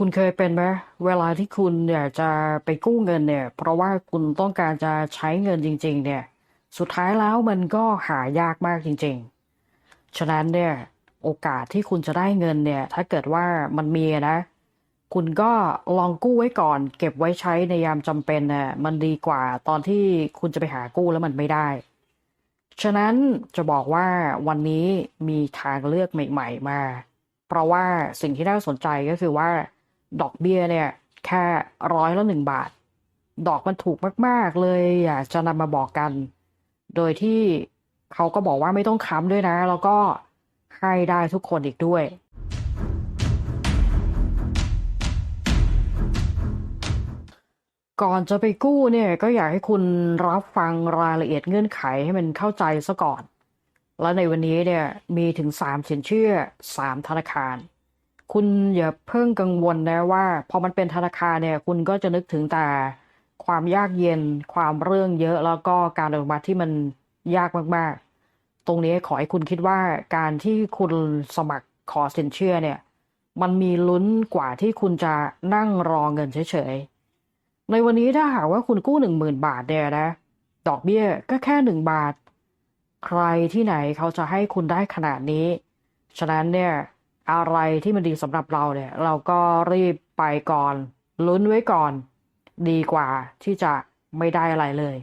คุณเคยเป็นไหมเวลาที่คุณอยากจะไปกู้เงินเนี่ย เพราะว่าคุณต้องการจะใช้เงินจริง ๆ เนี่ย สุดท้ายแล้วมันก็หายากมากจริง ๆ ฉะนั้นเนี่ยโอกาสที่คุณจะได้เงินเนี่ย ถ้าเกิดว่ามันมีนะ คุณก็ลองกู้ไว้ก่อน เก็บไว้ใช้ในยามจำเป็นน่ะมันดีกว่าตอนที่คุณจะไปหากู้แล้วมันไม่ได้ ฉะนั้นจะบอกว่าวันนี้มีทางเลือกใหม่ ๆ มา เพราะว่าสิ่งที่น่าสนใจก็คือว่า ดอกเบี้ยเนี่ย แค่ร้อยละหนึ่งบาท ดอกมันถูกมาก ๆ เลยอยากจะนำมาบอกกัน โดยที่เขาก็บอกว่าไม่ต้องค้ำด้วยนะ แล้วก็ให้ได้ทุกคนอีกด้วยก่อนจะไปกู้เนี่ยก็อยากให้คุณรับฟังรายละเอียดเงื่อนไขให้มันเข้าใจซะก่อน แล้วในวันนี้เนี่ยมีถึง 3 สินเชื่อ 3 ธนาคาร คุณอย่าเพิ่งกังวลนะว่า พอมันเป็นธนาคารเนี่ย คุณก็จะนึกถึงแต่ความยากเย็น ความเรื่องเยอะ แล้วก็การอนุมัติที่มันยากมากๆ ตรงนี้ขอให้คุณคิดว่าการที่คุณสมัครขอสินเชื่อเนี่ย มันมีลุ้นกว่าที่คุณจะนั่งรอเงินเฉยๆ ในวันนี้ถ้าหากว่าคุณกู้หนึ่งหมื่นบาทเนี่ยนะ ดอกเบี้ยก็แค่หนึ่งบาท ใครที่ไหนเขาจะให้คุณได้ขนาดนี้ ฉะนั้นเนี่ย อะไรที่มันดีสำหรับเราเนี่ย เราก็รีบไปก่อน ลุ้นไว้ก่อน ดีกว่าที่จะไม่ได้อะไรเลย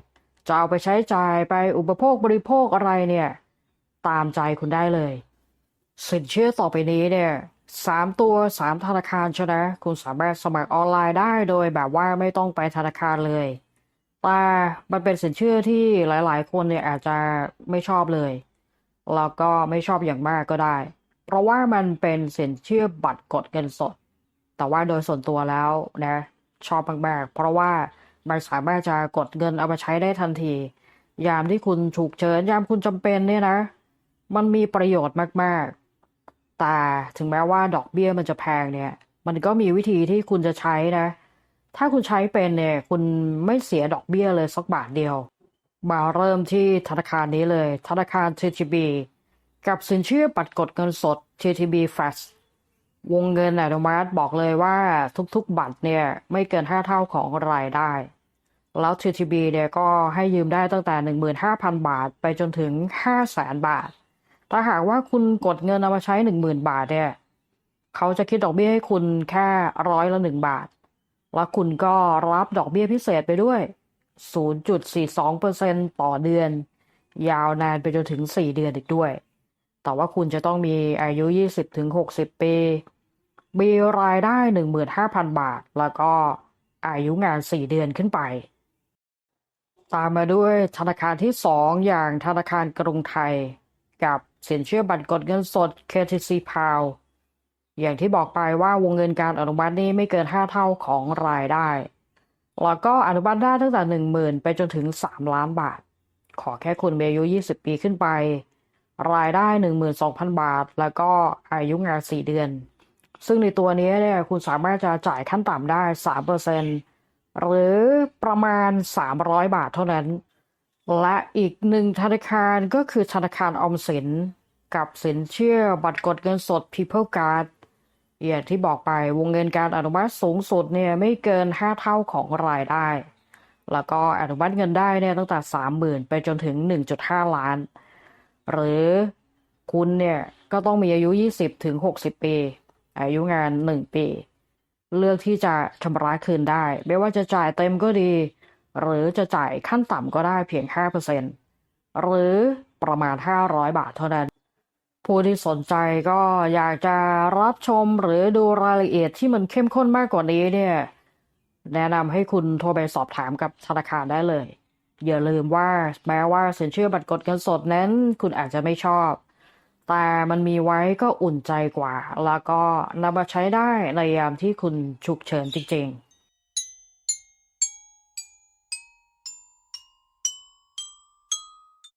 จะเอาไปใช้จ่ายไปอุปโภคบริโภคอะไรเนี่ย ตามใจคุณได้เลย สินเชื่อต่อไปนี้เนี่ยสามตัวสามธนาคารชนะคุณสามารถสมัครออนไลน์ได้โดยแบบว่าไม่ต้องไปธนาคารเลยแต่มันเป็นสินเชื่อที่หลาย ๆ คนเนี่ยอาจจะไม่ชอบเลย แล้วก็ไม่ชอบอย่างมากก็ได้ เพราะว่ามันเป็นสินเชื่อบัตรกดเงินสด แต่ว่าโดยส่วนตัวแล้วนะชอบมากๆเพราะว่ามันสามารถจะกดเงินเอามาใช้ได้ทันที ยามที่คุณฉุกเฉินยามคุณจำเป็นเนี่ยนะ มันมีประโยชน์มากๆ แต่ถึงแม้ว่าดอกเบี้ยมันจะแพงเนี่ย มันก็มีวิธีที่คุณจะใช้นะ ถ้าคุณใช้เป็นเนี่ย คุณไม่เสียดอกเบี้ยเลยสักบาทเดียว มาเริ่มที่ธนาคารนี้เลย ธนาคาร TTB กับสินเชื่อบัตรกดเงินสด TTB Fast วงเงินอนุมัติบอกเลยว่าทุกๆบัตรเนี่ยไม่เกิน 5 เท่าของรายได้ แล้ว TTB เนี่ยก็ให้ยืมได้ตั้งแต่ 15,000 บาทไปจนถึง 500,000 บาท ถ้าหากว่าคุณกดเงินเอามาใช้ 10,000 บาทเนี่ยเขาจะคิดดอกเบี้ยให้คุณแค่ร้อยละหนึ่งบาท แล้วคุณก็รับดอกเบี้ยพิเศษไปด้วย 0.42%ต่อเดือน ยาวนานไปจนถึง 4 เดือนอีกด้วย แต่ว่าคุณจะต้องมีอายุ 20-60 ปี มีรายได้ 15,000 บาท แล้วก็อายุงาน 4 เดือนขึ้นไป ตามมาด้วยธนาคารที่ 2 อย่างธนาคารกรุงไทย กับสินเชื่อบัตรกดเงินสด KTC p o w อย่างที่บอกไปว่าวงเงินการอนุมัตินี้ไม่เกิน 5 เท่าของรายได้ แล้วก็อนุมัติได้ตั้งแต่ 10,000 ไปจนถึง 3 ล้านบาท ขอแค่คุณมีอายุ 20 ปีขึ้นไป รายได้12,000บาท แล้วก็อายุงาน4เดือน ซึ่งในตัวนี้เนี่ยคุณสามารถจะจ่ายขั้นต่ำได้3%หรือประมาณ300บาทเท่านั้น และอีกหนึ่งธนาคารก็คือธนาคารออมสิน กับสินเชื่อบัตรกดเงินสด People Card อย่างที่บอกไปวงเงินการอนุมัติสูงสุดเนี่ยไม่เกิน 5 เท่าของรายได้ แล้วก็อนุมัติเงินได้เนี่ยตั้งแต่ 30,000 ไปจนถึง 1.5 ล้าน หรือคุณเนี่ยก็ต้องมีอายุ 20 ถึง 60 ปี อายุงาน 1 ปี เลือกที่จะชำระคืนได้ ไม่ว่าจะจ่ายเต็มก็ดี หรือจะจ่ายขั้นต่ำก็ได้เพียง 5%หรือประมาณ 500 บาทเท่านั้น ผู้ที่สนใจก็อยากจะรับชมหรือดูรายละเอียดที่มันเข้มข้นมากกว่านี้เนี่ย แนะนำให้คุณโทรไปสอบถามกับธนาคารได้เลย อย่าลืมว่าแม้ว่าสินเชื่อบัตรกดเงินสดนั้น คุณอาจจะไม่ชอบ แต่มันมีไว้ก็อุ่นใจกว่า แล้วก็นำมาใช้ได้ในยามที่คุณฉุกเฉินจริงๆ